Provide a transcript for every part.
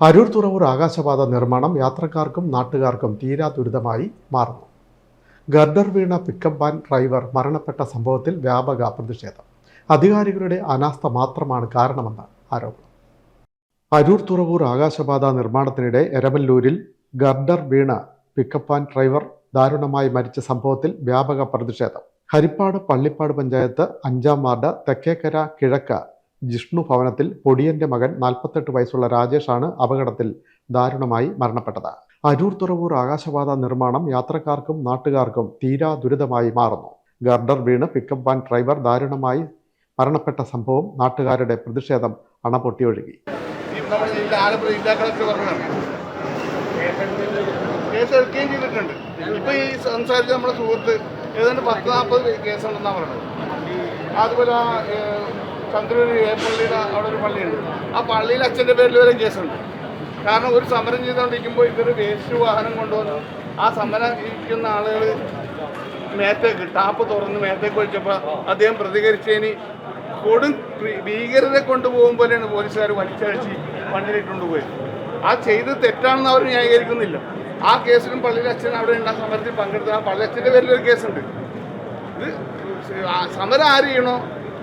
അരൂർ തുറവൂർ ആകാശപാത നിർമ്മാണം യാത്രക്കാർക്കും നാട്ടുകാർക്കും തീരാ ദുരിതമായി മാറുന്നു. ഗർഡർ വീണ പിക്കപ്പ് വാൻ ഡ്രൈവർ മരണപ്പെട്ട സംഭവത്തിൽ വ്യാപക പ്രതിഷേധം. അധികാരികളുടെ അനാസ്ഥ മാത്രമാണ് കാരണമെന്ന് ആരോപണം. അരൂർ തുറവൂർ ആകാശപാത നിർമ്മാണത്തിനിടെ എരമല്ലൂരിൽ ഗർഡർ വീണ പിക്കപ്പ് വാൻ ഡ്രൈവർ ദാരുണമായി മരിച്ച സംഭവത്തിൽ വ്യാപക പ്രതിഷേധം. ഹരിപ്പാട് പള്ളിപ്പാട് പഞ്ചായത്ത് അഞ്ചാം വാർഡ് തെക്കേക്കര കിഴക്ക് ജിഷ്ണു ഭവനത്തിൽ പൊടിയന്റെ മകൻ നാൽപ്പത്തെട്ട് വയസ്സുള്ള രാജേഷാണ് അപകടത്തിൽ ദാരുണമായി മരണപ്പെട്ടത്. അരൂർ തുറവൂർ ആകാശപാത നിർമ്മാണം യാത്രക്കാർക്കും നാട്ടുകാർക്കും തീരാ ദുരിതമായി മാറുന്നു. ഗർഡർ വീണ് പിക്കപ്പ് വാൻ ഡ്രൈവർ ദാരുണമായി മരണപ്പെട്ട സംഭവം നാട്ടുകാരുടെ പ്രതിഷേധം അണപൊട്ടിയൊഴുകി. ഈ നമ്മുടെ ജില്ല ആലപ്പുഴ ജില്ലാ കളക്ടർ പറഞ്ഞതാണ് കേസ് എടുക്കുകയും ചെയ്തിട്ടുണ്ട്. ഇപ്പൊ ഈ സംസാരിച്ച നമ്മുടെ സുഹൃത്ത് ഏതാണ്ട് പത്ത് നാൽപ്പത് കേസുണ്ടെന്നാണ് പറയുന്നത്. അതുപോലെ ചന്ദ്രൂർ ഏപ്പള്ളിയുടെ അവിടെ ഒരു പള്ളിയുണ്ട്. ആ പള്ളിയിൽ അച്ഛന്റെ പേരിൽ വരെ കേസുണ്ട്. കാരണം ഒരു സമരം ചെയ്തുകൊണ്ടിരിക്കുമ്പോൾ ഇവർ വേസ്റ്റ് വാഹനം കൊണ്ടുവന്ന് ആ സമരം ഇരിക്കുന്ന ആളുകൾ മേത്തേക്ക് ടാപ്പ് തുറന്ന് മേത്തേക്ക് ഒഴിച്ചപ്പോൾ അദ്ദേഹം പ്രതികരിച്ചതിന് കൊടും ഭീകരരെ കൊണ്ടുപോകും പോലെയാണ് പോലീസുകാർ വലിച്ചഴിച്ച് വണ്ടിയിലിട്ടുകൊണ്ട് പോയത്. ആ ചെയ്ത് തെറ്റാണെന്ന് അവർ ന്യായീകരിക്കുന്നില്ല. ആ കേസിലും പള്ളിയിലെ അച്ഛൻ അവിടെ ഉണ്ട് സമരത്തിൽ പങ്കെടുത്ത ആ പള്ളി അച്ഛന്റെ പേരിലൊരു കേസുണ്ട്. ഇത് സമരം ആര് ചെയ്യണോ?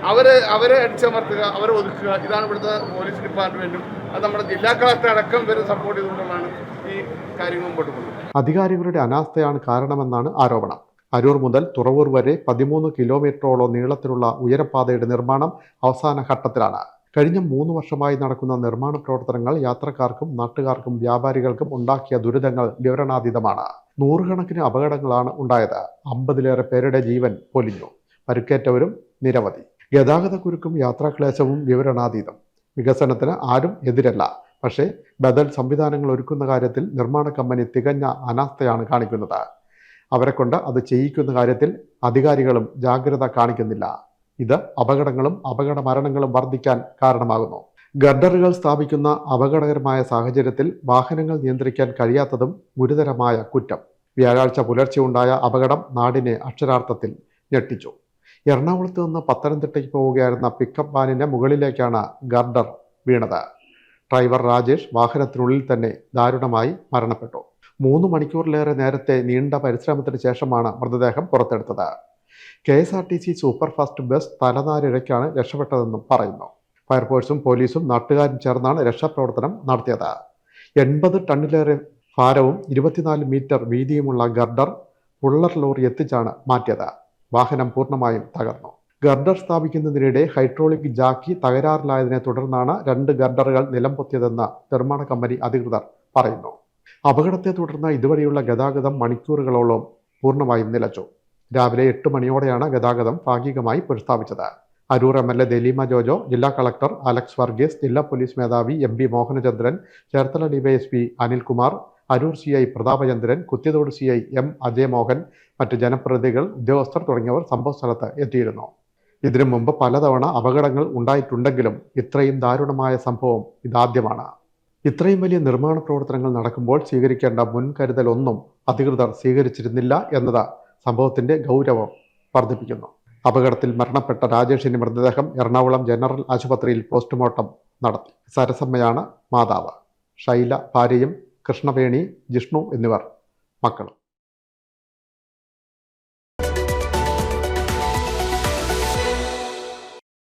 അവരെ അവരെ അടിച്ചമർത്തുക അവരെ ഒതുക്കുക. ഇതാണ് ഇവിടുത്തെ പോലീസ് ഡിപ്പാർട്ട്മെന്റും. അത് നമ്മുടെ ജില്ലാ കളക്ടർ അടക്കം വരെ സപ്പോർട്ട് ചെയ്തുകൊണ്ടാണ് ഈ കാര്യങ്ങൾ മുമ്പോട്ട് പോകുന്നത് അധികാരികളുടെ അനാസ്ഥയാണ് കാരണമെന്നാണ് ആരോപണം. അരൂർ മുതൽ തുറവൂർ വരെ പതിമൂന്ന് കിലോമീറ്ററോളം നീളത്തിലുള്ള ഉയരപാതയുടെ നിർമ്മാണം അവസാന ഘട്ടത്തിലാണ്. കഴിഞ്ഞ മൂന്ന് വർഷമായി നടക്കുന്ന നിർമ്മാണ പ്രവർത്തനങ്ങൾ യാത്രക്കാർക്കും നാട്ടുകാർക്കും വ്യാപാരികൾക്കും ഉണ്ടാക്കിയ ദുരിതങ്ങൾ വിവരണാതീതമാണ്. നൂറുകണക്കിന് അപകടങ്ങളാണ് ഉണ്ടായത്. അമ്പതിലേറെ പേരുടെ ജീവൻ പൊലിഞ്ഞു. പരുക്കേറ്റവരും നിരവധി. ഗതാഗതക്കുരുക്കും യാത്രാക്ലേശവും വിവരണാതീതം. വികസനത്തിന് ആരും എതിരല്ല. പക്ഷേ ബദൽ സംവിധാനങ്ങൾ ഒരുക്കുന്ന കാര്യത്തിൽ നിർമ്മാണ കമ്പനി തികഞ്ഞ അനാസ്ഥയാണ് കാണിക്കുന്നത്. അവരെ കൊണ്ട് അത് ചെയ്യിക്കുന്ന കാര്യത്തിൽ അധികാരികളും ജാഗ്രത കാണിക്കുന്നില്ല. ഇത് അപകടങ്ങളും അപകട മരണങ്ങളും വർദ്ധിക്കാൻ കാരണമാകുന്നു. ഗർഡറുകൾ സ്ഥാപിക്കുന്ന അപകടകരമായ സാഹചര്യത്തിൽ വാഹനങ്ങൾ നിയന്ത്രിക്കാൻ കഴിയാത്തതും ഗുരുതരമായ കുറ്റം. വ്യാഴാഴ്ച പുലർച്ചെ ഉണ്ടായ അപകടം നാടിനെ അക്ഷരാർത്ഥത്തിൽ ഞെട്ടിച്ചു. എറണാകുളത്ത് നിന്ന് പത്തനംതിട്ടയ്ക്ക് പോവുകയായിരുന്ന പിക്കപ്പ് വാനിന്റെ മുകളിലേക്കാണ് ഗർഡർ വീണത്. ഡ്രൈവർ രാജേഷ് വാഹനത്തിനുള്ളിൽ തന്നെ ദാരുണമായി മരണപ്പെട്ടു. മൂന്ന് മണിക്കൂറിലേറെ നേരത്തെ നീണ്ട പരിശ്രമത്തിന് ശേഷമാണ് മൃതദേഹം പുറത്തെടുത്തത്. K S R T C superfast bus തലനാരിഴയ്ക്കാണ് രക്ഷപ്പെട്ടതെന്നും പറയുന്നു. ഫയർഫോഴ്സും പോലീസും നാട്ടുകാരും ചേർന്നാണ് രക്ഷാപ്രവർത്തനം നടത്തിയത്. എൺപത് ടണ്ണിലേറെ ഭാരവും ഇരുപത്തിനാല് മീറ്റർ വീതിയുമുള്ള ഗർഡർ പുള്ളർ ലോറി എത്തിച്ചാണ് മാറ്റിയത്. വാഹനം പൂർണമായും തകർന്നു. ഗർഡർ സ്ഥാപിക്കുന്നതിനിടെ ഹൈഡ്രോളിക് ജാക്കി തകരാറിലായതിനെ തുടർന്നാണ് രണ്ട് ഗർഡറുകൾ നിലംപൊത്തിയതെന്ന് നിർമ്മാണ കമ്പനി അധികൃതർ പറയുന്നു. അപകടത്തെ തുടർന്ന് ഇതുവഴിയുള്ള ഗതാഗതം മണിക്കൂറുകളോളം പൂർണമായും നിലച്ചു. രാവിലെ എട്ട് മണിയോടെയാണ് ഗതാഗതം ഭാഗികമായി പുനഃസ്ഥാപിച്ചത്. Aroor M L A Daleema Jojo ജില്ലാ കളക്ടർ അലക്സ് വർഗീസ് ജില്ലാ പോലീസ് മേധാവി M P Mohanachandran Cherthala DYSP Anilkumar Aroor C I Prathapachandran Kuthiyathode C I M Ajayamohan മറ്റ് ജനപ്രതിനിധികൾ ഉദ്യോഗസ്ഥർ തുടങ്ങിയവർ സംഭവസ്ഥലത്ത് എത്തിയിരുന്നു. ഇതിനു മുമ്പ് പലതവണ അപകടങ്ങൾ ഉണ്ടായിട്ടുണ്ടെങ്കിലും ഇത്രയും ദാരുണമായ സംഭവം ഇതാദ്യമാണ്. ഇത്രയും വലിയ നിർമ്മാണ പ്രവർത്തനങ്ങൾ നടക്കുമ്പോൾ സ്വീകരിക്കേണ്ട മുൻകരുതലൊന്നും അധികൃതർ സ്വീകരിച്ചിരുന്നില്ല എന്നത് സംഭവത്തിന്റെ ഗൗരവം വർദ്ധിപ്പിക്കുന്നു. അപകടത്തിൽ മരണപ്പെട്ട രാജേഷിന്റെ മൃതദേഹം എറണാകുളം ജനറൽ ആശുപത്രിയിൽ പോസ്റ്റ്മോർട്ടം നടത്തി. സരസമ്മയാണ് മാതാവ്. ഷൈല ഭാര്യയും കൃഷ്ണവേണി ജിഷ്ണു എന്നിവർ. മക്കളും.